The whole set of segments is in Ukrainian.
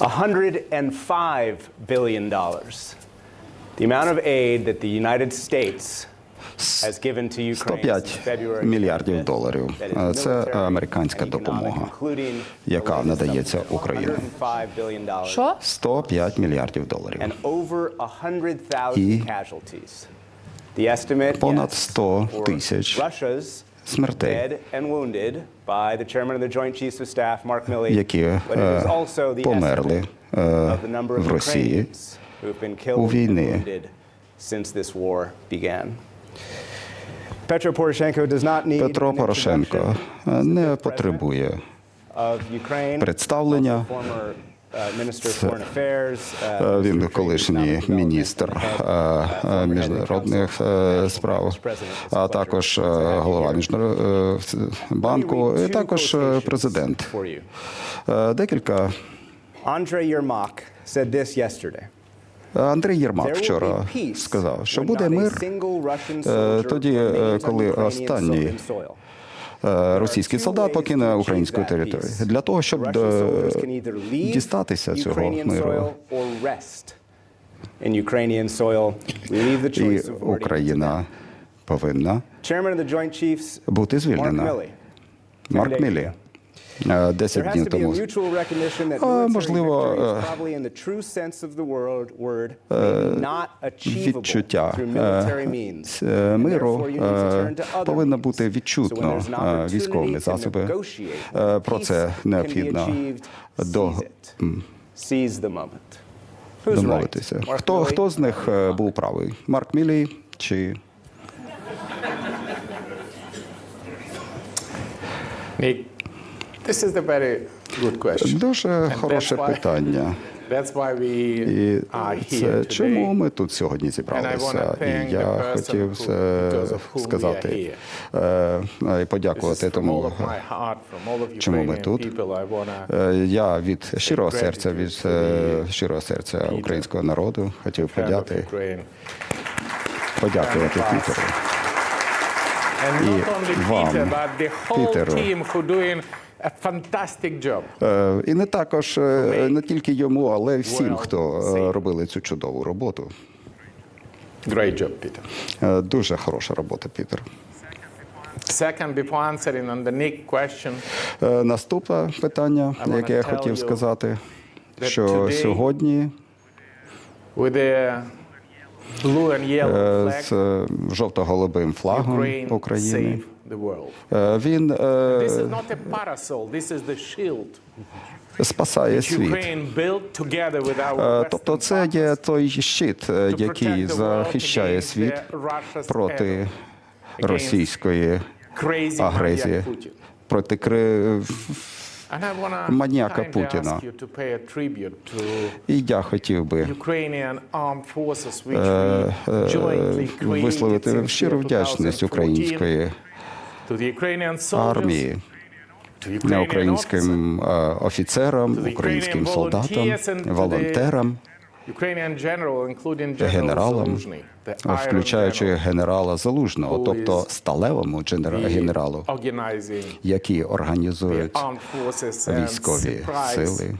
$105 billion. The amount of aid that the United States has given to Ukraine 105 мільярдів доларів. Це американська допомога, яка надається Україні. Що? 105 мільярдів доларів. And over 100,000 І casualties. The estimate, понад 100 тисяч Russia's смертей. які е, померли е, в Росії у need Петро Порошенко е, не потребує представлення. Uh, Е, uh, Він колишній міністр е, uh, е, міжнародних е, справ, а також е, голова міжнародного банку, і також е, президент. Е, Декілька this yesterday. Андрій Єрмак вчора сказав, що буде мир е, тоді, е, коли останній е, російський солдат покине українську територію. Для того, щоб е, дістатися цього миру, і Україна повинна бути звільнена. Марк Мілі е, 10 has днів тому можливо, е, відчуття е, миру е, повинно бути відчутно е, військовими засоби. Е, Про це необхідно до домовитися. Mark Хто Milley хто з них е, був правий? Марк Мілі чи Nick, this is a very good question. дуже хороше питання? That's why we І are це here чому today. ми тут сьогодні зібралися? І я хотів е, сказати е, і подякувати тому. чому ми тут. Е, Я від щирого серця, від е, щирого серця українського народу хотів подяти, подякувати. Пітеру. І вам, Пітеру. Team who a fantastic job. Е, І не також е, не тільки йому, але й всім, хто е, робили цю чудову роботу. Great job, Peter. Дуже хороша робота, Пітер. Second, before answering on the Nick question, Наступне питання, яке я хотів сказати, що сьогодні with the з е, жовто-голубим флагом України the world. е, він This е, is not a parasol. This is the shield спасає світ. Built together with our Е, Тобто, це є той щит, е, який захищає світ проти російської агресії, проти kindly Путіна. І я хотів би е, е, висловити щиру вдячність 2014 української армії, officers, українським е, офіцерам, українським солдатам, волонтерам, Генералам, включаючи генерала Залужного, тобто сталевому генералу, які організують військові сили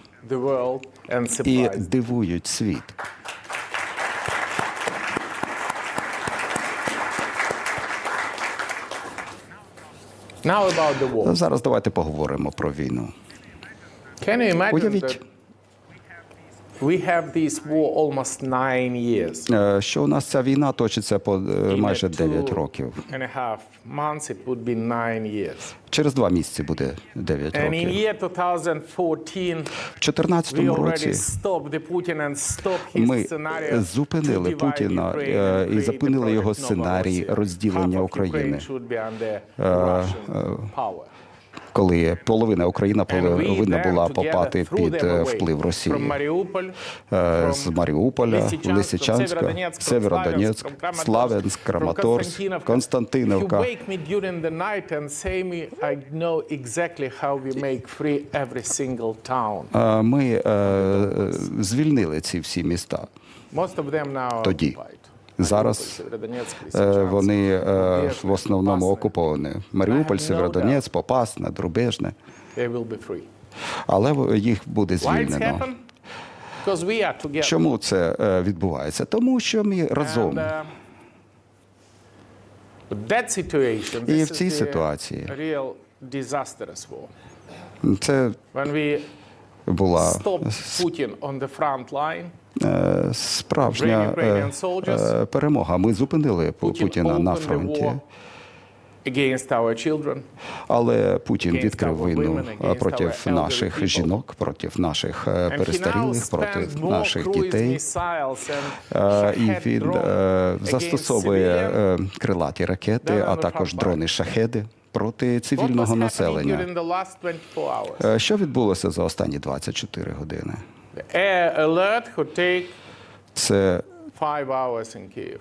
і дивують світ. Зараз давайте поговоримо про війну. Уявіть. We have this war almost nine years? Е, Що у нас ця війна точиться по е, In майже a 9 two років. And a half months it would be nine years. Через два місяці буде 9 And in років. year 2014, В we 2014 already році stopped the Putin and stopped his ми scenario зупинили to divide Путіна Ukraine е, and і create зупинили the його project сценарій розділення України, Ukraine should be under Russian power. Коли половина України And повинна була попати під е, вплив Росії. Е, З Маріуполя, Лисичанськ, Лисичанська, Северодонецьк, Славянськ, Краматорськ, Константиновка. Е, Ми звільнили ці всі міста. Тоді. Зараз Е, Вони е, в основному окуповані. Маріуполь, Северодонець, Попасне, Друбежне. Але їх буде звільнено. Чому це е, відбувається? Тому що ми разом. Uh, І в цій ситуації. Це була е, справжня е, е, перемога. Ми зупинили Путіна на фронті. Але Путін відкрив війну е, проти наших жінок, проти наших е, перестарілих, проти наших дітей. Е, І він е, застосовує е, крилаті ракети, а також дрони шахеди проти цивільного населення. during the last 24 hours? Е, Що відбулося за останні 24 години? Це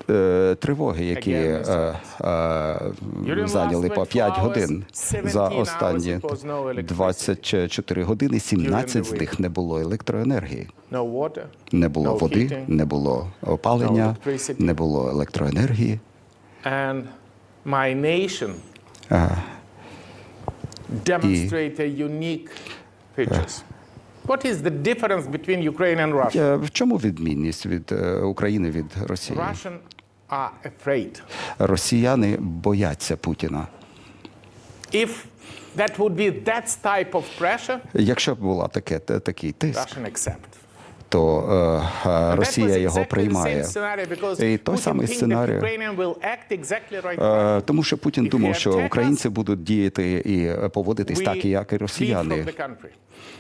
е, тривоги, які е, е, зайняли по 5 24 годин. За 17 останні hours it was no electricity. 24 години 17 з них не було електроенергії. Не було води, не було опалення, не було електроенергії. And What is the difference between Ukraine and Russia? Е, В чому відмінність від е, України від Росії? Russian are afraid. Росіяни бояться Путіна. If that would be that type of pressure, Якщо б була таке, та- такий тиск, Russian accept. то е, е, Росія його приймає. І той самий сценарій. Е, Тому що Путін думав, що українці будуть діяти і е, поводитись так, як і росіяни.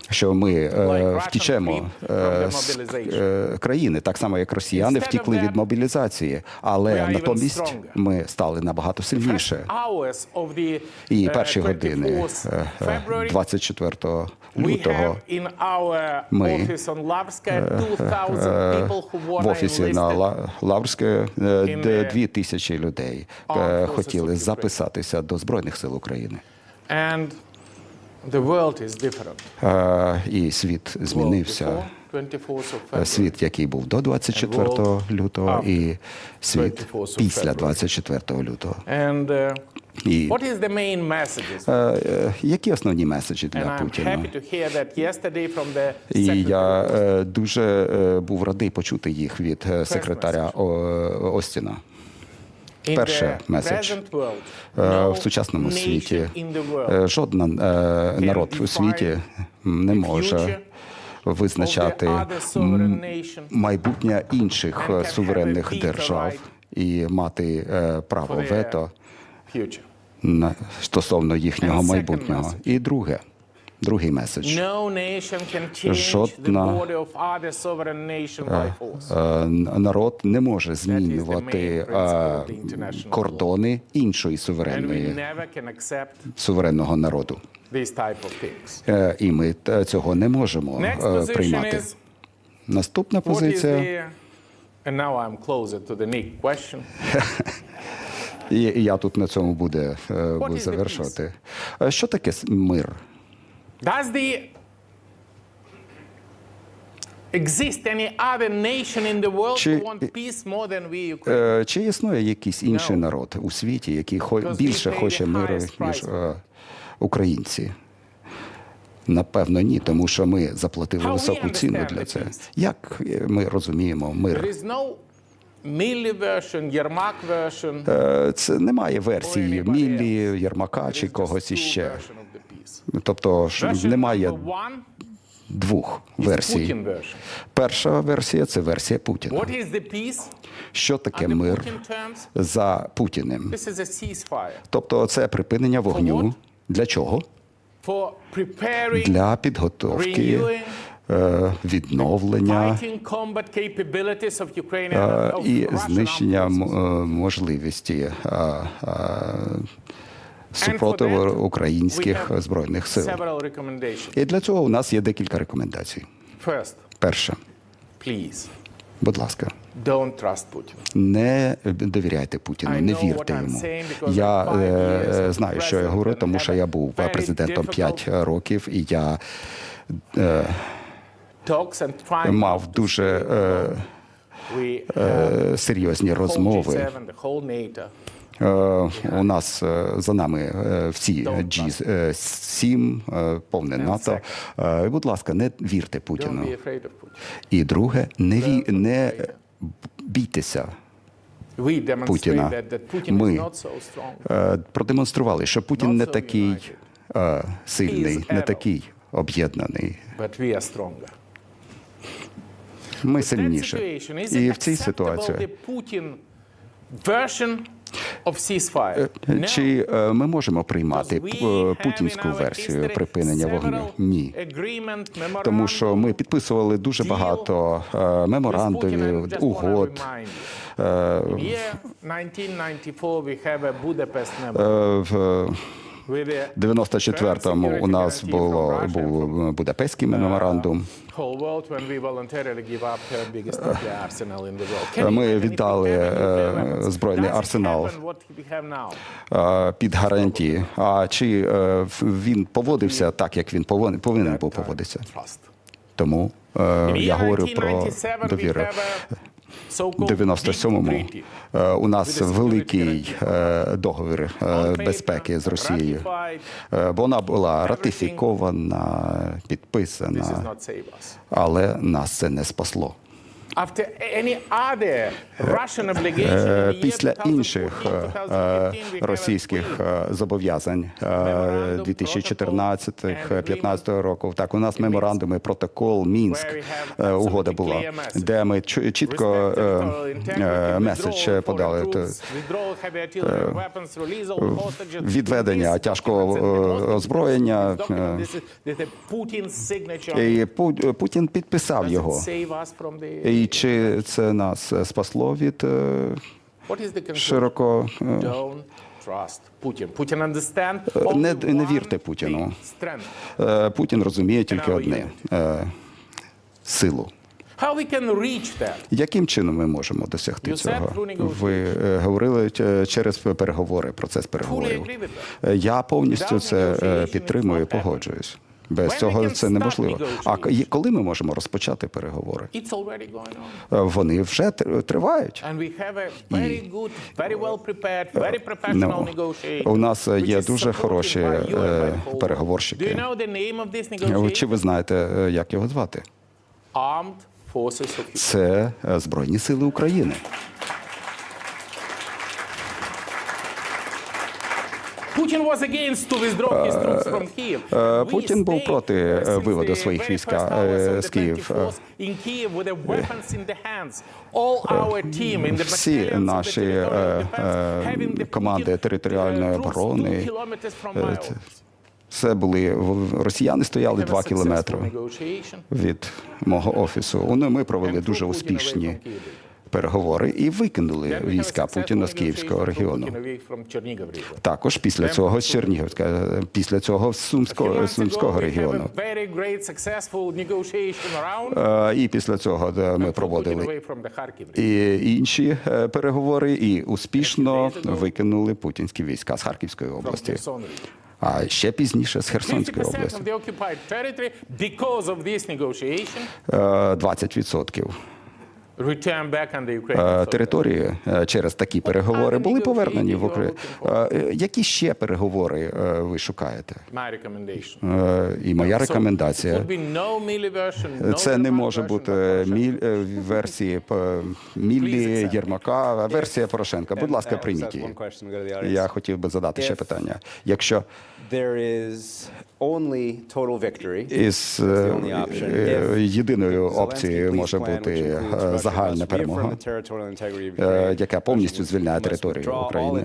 Що ми е, втічемо е, з е, країни, так само як росіяни втікли від мобілізації, але натомість ми стали набагато сильніше. І uh, перші години 24th е, е, 24 лютого Ми, office on Lavska 2,000 people who в офісі на. Лаврське е, дві тисячі людей е, хотіли записатися до Збройних сил України. І світ змінився. before 24th of Світ, який був до 24 лютого, і світ після February. 24 лютого. Uh, І е, які основні меседжі для Путіна? І я е, дуже е, був радий почути їх від секретаря Остіна. Перше меседж. Е, В сучасному світі. е, жодна е, народ у світі не може визначати майбутнє інших суверенних держав і мати е, право вето стосовно їхнього майбутнього. І друге, другий меседж. Жодна-. Е, Народ не може змінювати е, кордони іншої суверенної суверенного народу. Е, І ми е, цього не можемо е, приймати. Наступна позиція, і я тут на цьому буде е, завершувати. Е, Що таке мир? Does the exist any other nation in the world Чи- who want peace more than we Ukraine? Е, Чи існує якийсь інший No. народ у світі, який хо- більше хоче миру, ніж е, українці? Напевно, ні, тому що ми заплатили високу ціну для цього. Як е, ми розуміємо мир? Е, Це немає версії Міллі, else. Єрмака чи когось іще. Тобто немає двох версій. Перша версія це версія Путіна. Що таке мир за Путіним? Тобто це припинення вогню. Для чого? Для підготовки, е, відновлення е, і знищення е, можливості е, е, супротиву українських збройних сил. І для цього у нас є декілька рекомендацій. Please будь ласка. Не довіряйте Путіну, не вірте йому. Я е, знаю, що я говорю, тому що я був президентом difficult 5 років, і я trying мав дуже е, е, серйозні розмови G7, the whole NATO Е, У нас е, за нами е, всі G7, е, повне НАТО. Будь ласка, не вірте Путіну. І друге, не ві... не бійтеся. Путіна. Ми Продемонстрували, що Путін не такий сильний, не такий об'єднаний. Ми сильніше. І в цій ситуації чи е, ми можемо приймати путінську версію припинення вогню? Ні. Тому що ми підписували дуже багато е, меморандумів, угод. remind you, Е, in year 1994 we have a Budapest е, memorandum В 94-му у нас було був Будапештський меморандум. Ми віддали, е, збройний арсенал. е, під гарантії. А чи е, він поводився так, як він повинен, був поводитися? Тому е, я говорю про 1997 we довіру. Have a so-called У 97-му big treaty. е, у нас великий е, договір е, безпеки з Росією. Вона була ратифікована, підписана, але нас це не спасло. Після 2014, інших е, 2015, we have a російських е, зобов'язань е, Memorandum, 2014-15 року, так у нас меморандуми, протокол, Мінськ, е, угода була, де ми чітко е, е, меседж подали. відведення тяжкого, е, озброєння, е. І Пу- Путін підписав його. the- І чи це нас спасло від е, широко? е. Putin understand Не, не вірте Путіну. Е, Путін розуміє тільки одне е, силу. Яким чином ми можемо досягти цього? Ви е, говорили е, через переговори, процес переговорів. Е, Я повністю це е, підтримую погоджуюсь. Без цього це неможливо. А коли ми можемо розпочати переговори? Е, Вони вже тр- тривають. Professional Ну, у нас, е, є дуже хороші, е, переговорщики. Е, Чи ви знаєте, е, як його звати? Це е, Збройні Сили України. Putin was against to withdraw his troops from Kiev. е, We Путін був проти, uh, е, виводу своїх військ, е, з Київ. 24th in Kiev with the weapons in the hands. All our team in the Всі наші, е, е, команди територіальної uh, оборони, це- були росіяни стояли два кілометри від мого офісу. Ну, Ми провели дуже успішні. Переговори і викинули війська Путіна з Київського регіону. Також після цього з Чернігівська, після цього з Сумського, Сумського регіону. Е, І після цього ми проводили і інші е, переговори, і успішно викинули путінські війська з Харківської області, а ще пізніше з Херсонської 50% області. of the occupied territory, because of this negotiation, Е, 20% території е, через такі переговори були повернені в Україну. Які ще переговори е, ви шукаєте? Е, І моя рекомендація. Це не може бути міль, е, версії Міллі, Єрмака, а версія Порошенка. Будь ласка, прийміть її. Я хотів би задати ще питання. Якщо There is only total victory. із е, е, єдиною опцією може бути е, загальна перемога, е, яка повністю звільняє територію України.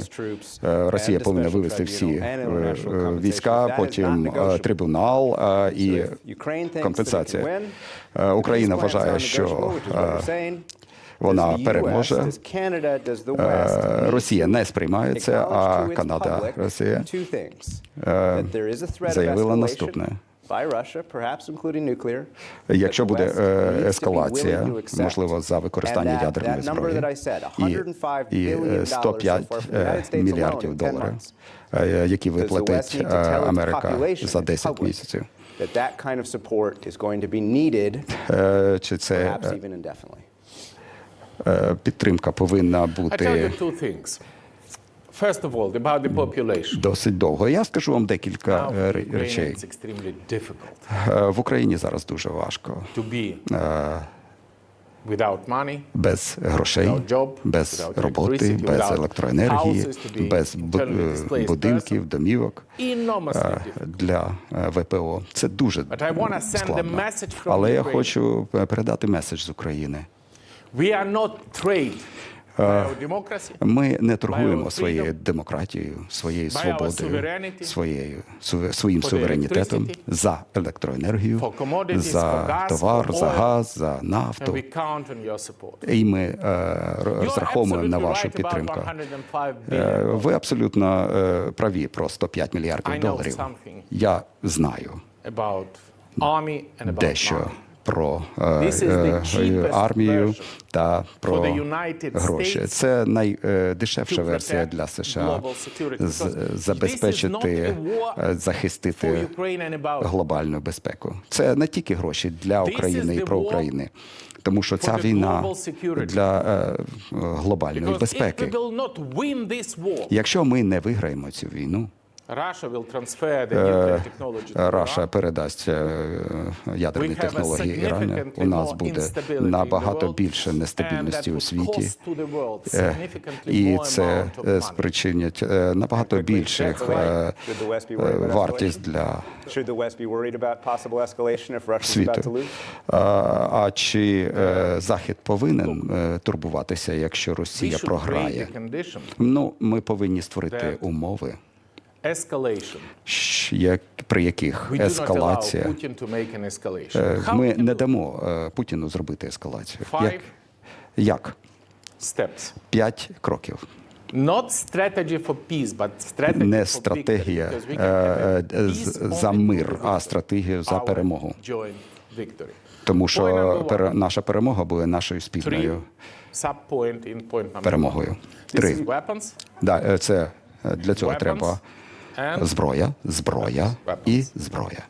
Е, Росія повинна вивести всі е, е, війська, потім е, трибунал е, і компенсація. Е, Україна вважає, що е, вона переможе. Е, Росія не сприймає це, а Канада, Росія заявила наступне. By Russia, perhaps incling nuclear, Якщо буде е, ескалація, можливо, за використання And that- ядерної зброї, that I said, і, 105 і е, billion dollars so 105 far from the е, United States мільярдів alone in 10 доларів, months. е, які виплатить е, Америка population, за its 10 public, місяців? that that kind of support is going to be needed, Е, Чи це perhaps е, even indefinitely? е, підтримка повинна I tell you бути two things. First of all, about the population. досить довго. Я скажу вам декілька е, речей. Е, В Україні зараз дуже важко. to be without money, Без грошей, Without job, без without роботи, без електроенергії, без е, будинків, домівок. е. Для е, ВПО це дуже складно. Але я хочу е, передати меседж з України. We are not trade Ми не торгуємо своєю демократією, своєю свободою, своєю своїм суверенітетом за електроенергію, за товар, за газ, за нафту. І ми е, розраховуємо на вашу підтримку. 105 Е. Ви абсолютно е, праві про 105 мільярдів доларів. Я знаю дещо. Про е, е, cheapest армію та про гроші. Це найдешевша версія для США забезпечити, е, захистити глобальну безпеку. Це не тільки гроші для України і про war Україну. Тому що ця війна для е, глобальної безпеки. Якщо ми не виграємо цю війну, Russia will transfer the nuclear technology to Раша передасть е, ядерні технології Ірану. У нас more буде набагато більше нестабільності у світі. Е, І це е, спричинять е, набагато більших That's е, Should the West be worried е, about вартість escalation? для Should the West be worried about possible escalation if Russia's about to світу. lose? А, чи е, Захід повинен е, турбуватися, якщо Росія should програє? Ну, ми повинні створити умови, як- при яких ескалація. Е, Ми не дамо е, Путіну зробити ескалацію. Як? Як? П'ять кроків. Не стратегія е, е, за мир, а стратегію за перемогу. Тому що пере- наша перемога буде нашою спільною перемогою. Три. Да, е, це е, для цього треба зброя, зброя і зброя.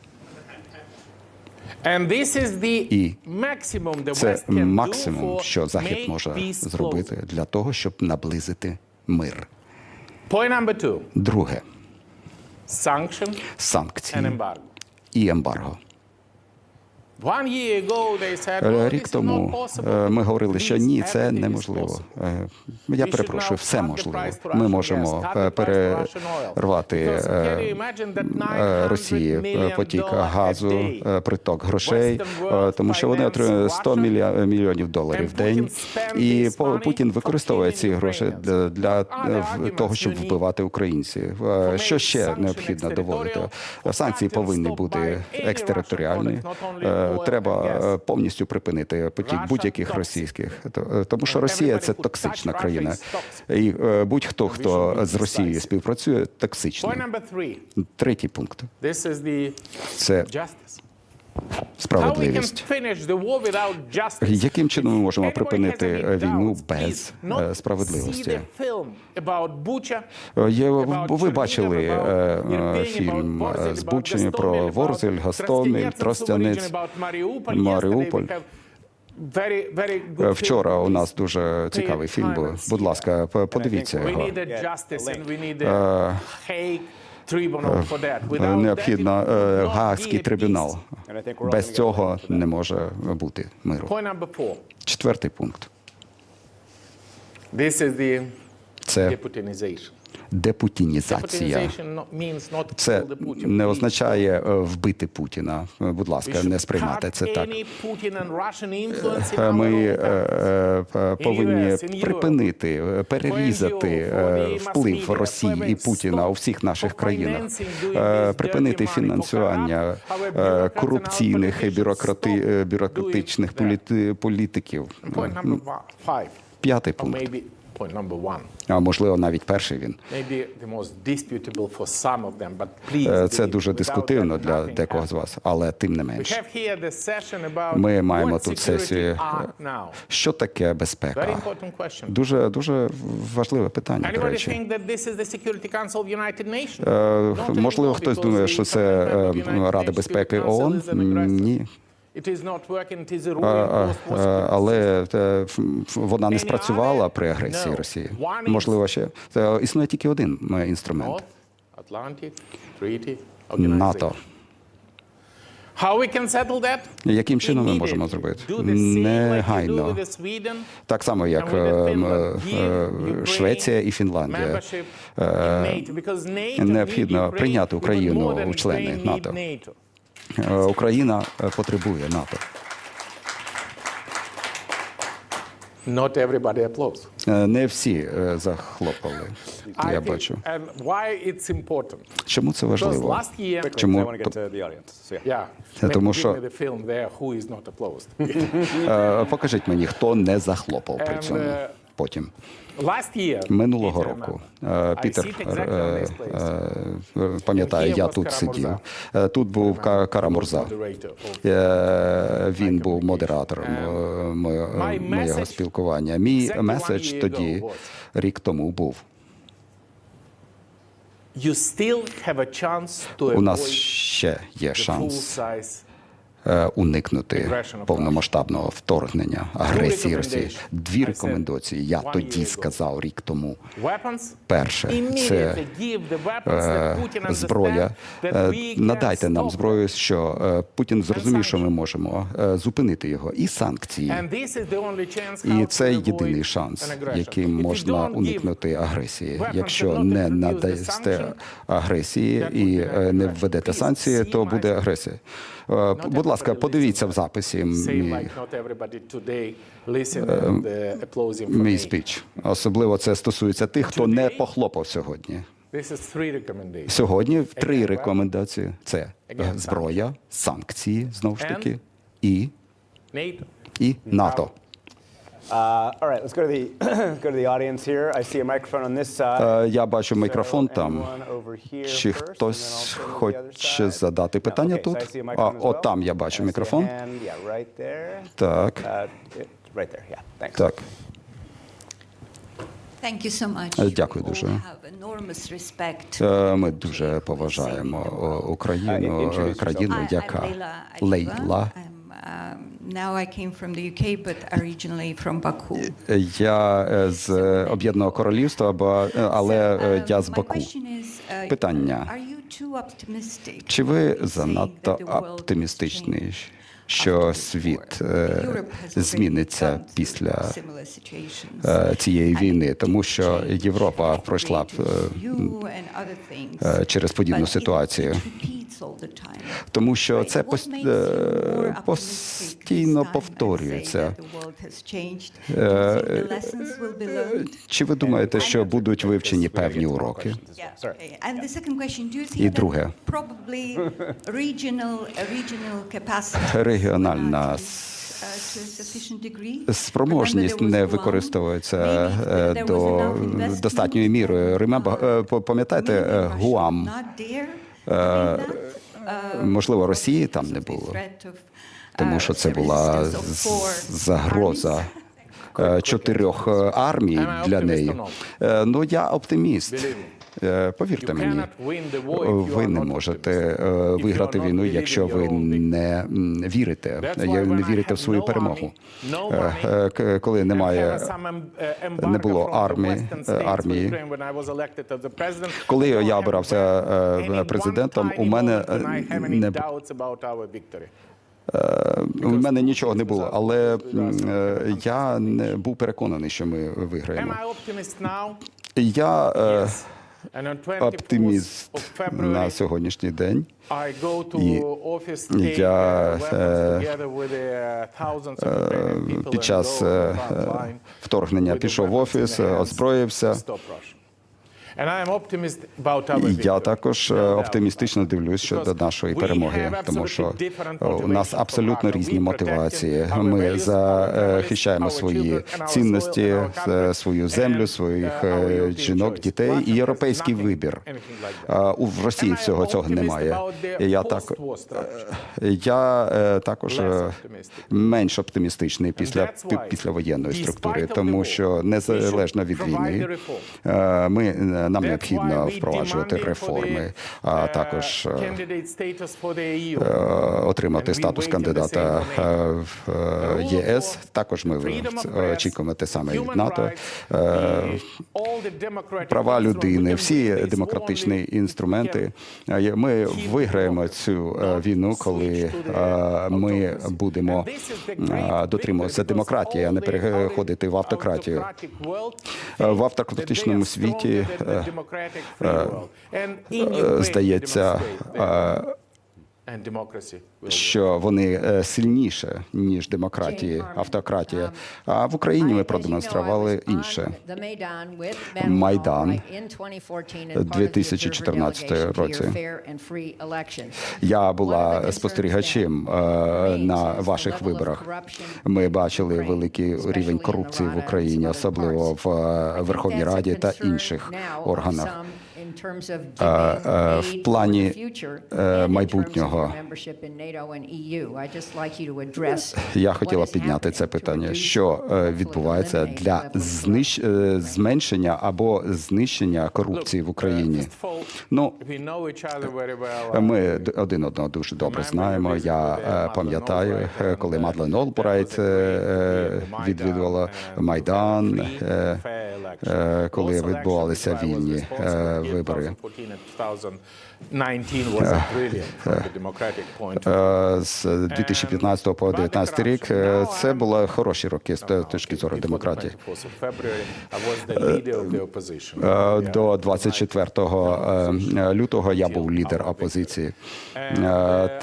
І Це максимум, що Захід може зробити для того, щоб наблизити мир. Друге санкції і ембарго. Рік тому not possible." е, ми говорили, що ні, це неможливо. Е, Я перепрошую, все можливо. Ми можемо е, перервати Russian oil. Because can you imagine that е, 900 Росії е, потік газу, е, приток грошей, е, тому що вони отримують 100 Russia, мілья- мільйонів доларів в день. І Путін використовує ці гроші для, е, того, щоб вбивати українців. Е, Що ще необхідно доводити? Санкції повинні бути екстериторіальні. Е, Треба е, повністю припинити потік будь-яких російських, е, тому що Росія це токсична країна. І будь-хто, хто з Росією співпрацює, токсичний. Третій пункт. Це справедливість. Яким чином ми можемо припинити е, війну без е, справедливості? Е, Є, ви бачили фільм з Бучені про Ворзель, Тростянецьк, Тростянець. Маріуполь. Вчора у нас дуже цікавий фільм був. Будь ласка, подивіться його. Е, Необхідно е, a трибунал. Без цього не може бути миру. Четвертий пункт це. Депутінізація. Це не означає е, вбити Путіна. Е, Будь ласка, не сприймати cut це так. Е, Ми е, е, повинні припинити, е, перерізати е, вплив Росії і Путіна у всіх наших країнах, Е, припинити фінансування е, корупційних і бюрократи, е, бюрократичних політиків. П'ятий пункт, а можливо навіть перший він. Е, Це дуже дискутивно для декого з вас, але тим не We менш. have here the session about Ми маємо тут сесію. Що таке безпека? Дуже дуже важливе питання. До речі. Е, Можливо, хтось думає, що це е, Рада Nations безпеки ООН. Ні. Е, е, е, Але е, вона не спрацювала при агресії. Росії. Можливо, ще Е, існує тільки один е, інструмент НАТО. Яким чином ми можемо зробити? Негайно. Так само, як е, е, Швеція і Фінландія. необхідно прийняти Україну у члени НАТО. Е, Україна е, потребує НАТО. Not everybody applauds. Е, Не всі е, захлопали. I Я think- бачу. And why it's important? Чому це важливо? last year, Чому? 'cause I want to get to the audience. So, yeah. yeah, maybe тому що- the film there, who is not applauded. Е, Покажіть мені, хто не захлопав при цьому. е, Потім минулого року. Е, Пітер е, е, пам'ятає, я тут сидів. Тут був Ка- Кара Мурза. Він був модератором мо- my моєго спілкування. Мій меседж тоді, рік тому, був: у нас ще є шанс уникнути повномасштабного вторгнення, агресії Росії. Дві рекомендації я тоді сказав рік тому. Перше, це е, зброя. Е, Надайте нам зброю, що е, Путін зрозумів, що ми можемо е, зупинити його, і санкції. І це єдиний шанс, яким можна уникнути агресії. Якщо не надасте агресії і е, не введете санкції, то буде агресія. Е, Будь ласка, подивіться в записі мій, мій me. спіч. Особливо це стосується тих, хто не похлопав сьогодні. Сьогодні три рекомендації: це е, зброя, санкції знову ж таки, і, і НАТО. Uh, all right, let's go to the go to the audience here. I see a microphone on this side. Е, Я бачу мікрофон So там. anyone over here Чи хтось хоче other side? задати No, okay, тут? so А, as от там я бачу мікрофон. yeah, right there. Так, Uh, right there, yeah, thanks. так. Thank you so much. Е, дякую дуже. have enormous respect. Е, Ми дуже поважаємо Україну, е, країну, яка Лейла. Um, now I came from the UK, but originally from Baku. Я е, з е, Об'єднаного Королівства, е, але е, um, я з Баку. uh, Питання. Чи ви занадто оптимістичний, що світ е, зміниться після е, цієї війни, тому що Європа пройшла е, е, через подібну ситуацію. Тому що це е, постійно повторюється. Чи ви думаєте, що будуть вивчені певні уроки? І друге. that Регіональна uh? Спроможність не використовується е, до достатньої міри. uh, е, пам'ятаєте, е, Гуам, uh, можливо, Росії там не було, тому uh, що це була загроза е, чотирьох е, армій для неї. Е, Ну, я оптиміст. Е, Повірте мені. Ви не можете е, виграти війну, якщо ви не вірите, е, не вірите в свою перемогу. Е, е, Коли немає um, uh, не було армії, е, армії. Коли я обирався, е, президентом, у мене, е, не. У мене нічого не було, але е, я не був переконаний, що ми виграємо. Я е, Yes. And on 24th оптиміст на сьогоднішній день. І я, uh, е, uh, Під час е, е, вторгнення пішов в офіс, е, озброївся. І я також е, оптимістично дивлюсь щодо нашої перемоги, тому що е, у нас абсолютно різні мотивації. Ми захищаємо свої цінності, е, свою землю, своїх uh, е, жінок, дітей і європейський вибір. У Росії всього цього немає. Я так я е, також е, менш оптимістичний після післявоєнної структури, тому що незалежно від війни е, ми Е, Нам необхідно впроваджувати реформи, а також е, е, отримати статус кандидата е, в е, ЄС. Також ми очікуємо те саме від НАТО. Е, Права людини, всі демократичні інструменти. Е, Ми виграємо цю е, війну, коли е, ми будемо е, дотримуватися демократії, а не переходити в автократію. Е, В автократичному світі е, е, здається, е, що вони е, сильніше ніж демократії, автократія. А в Україні ми продемонстрували інше. Майдан у 2014 році. Я була спостерігачем е, на ваших виборах. Ми бачили великий рівень корупції в Україні, особливо в е, Верховній Раді та інших органах. В плані е, майбутнього. Я хотіла підняти це питання, що е, відбувається для знищ... е, зменшення або знищення корупції в Україні. Ну, ми один одного дуже добре знаємо. Я пам'ятаю, коли Мадлен Олбрайт е, е, відвідувала Майдан, е, е, коли відбувалися вільні е, вибори. Е, З 2015 по 2019 рік е, це були хороші роки з точки зору демократії. Е, До 24 е, лютого я був лідер опозиції. Е,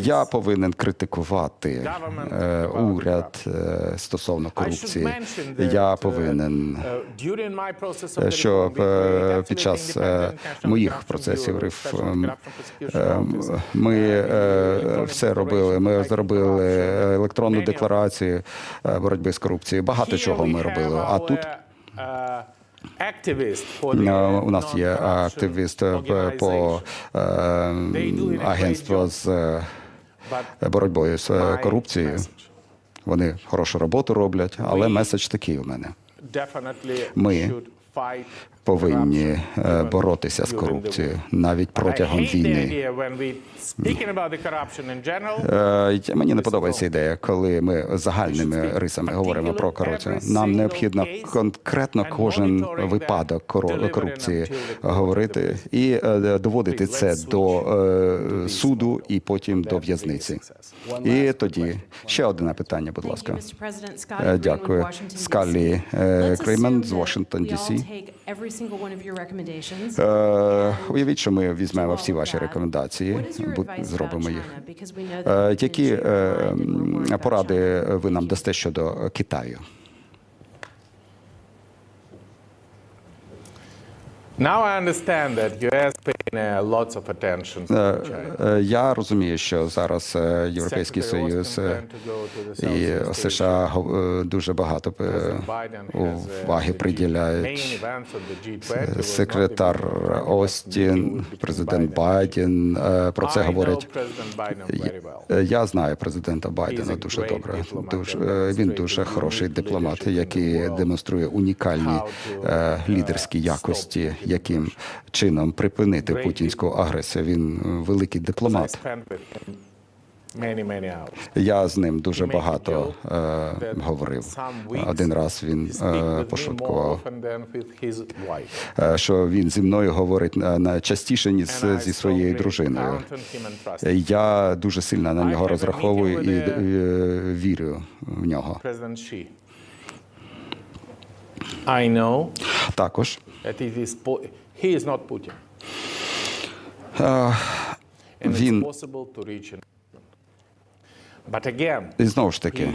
Я повинен критикувати е, уряд е, стосовно корупції. Я повинен, е, що е, під час е, моїх процесів реформ е, ми е, все робили. Ми зробили електронну декларацію боротьби з корупцією. Багато чого ми робили. А тут у нас є активіст по агентству з боротьбою з корупцією. Вони хорошу роботу роблять, але меседж такий у мене. Ми Повинні е, боротися з корупцією навіть протягом війни. Е, Мені не подобається ідея, коли ми загальними рисами говоримо про корупцію. Нам необхідно конкретно кожен випадок коро- корупції говорити і е, доводити це до суду і потім до в'язниці. І тоді ще одне питання, будь ласка. Дякую. Скалі Креймен з Вашингтон, Ді.Сі. Е, Уявіть, що ми візьмемо всі ваші рекомендації, зробимо їх. Е, Які е, поради ви нам дасте щодо Китаю? Now I understand that US paying uh, lots of attention to Е, China. е, Я розумію, що зараз е, Європейський Союз е, і. США е, дуже багато е, uh, уваги приділяють. main events of the G20 was not Секретар Остін, президент. Байден е, про це. Е, Я знаю президента Байдена дуже добре. Дуже е, він дуже хороший дипломат, який демонструє унікальні е, uh, лідерські якості, яким чином припинити путінську агресію. Він е, великий дипломат. Я з ним дуже багато е, говорив. weeks Один раз він е, пошуткував. е, Що він зі мною говорить на частіше ніж зі своєю дружиною. Я дуже сильно на нього розраховую і е, вірю в нього. Також that it is po- he is not Putin. And він- it's possible to reach an But again, і знову ж таки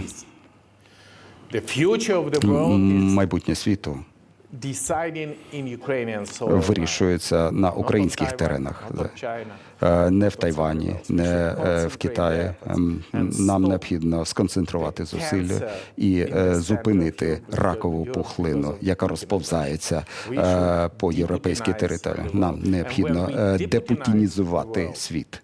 the future of the world is майбутнє світу вирішується на українських теренах, Е, не в Тайвані, не е, в Китаї. Ем, Нам необхідно сконцентрувати зусилля і е, зупинити ракову пухлину, яка розповзається по європейській території. Нам необхідно депутінізувати світ.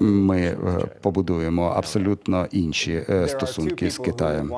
Ми побудуємо абсолютно інші стосунки з Китаєм.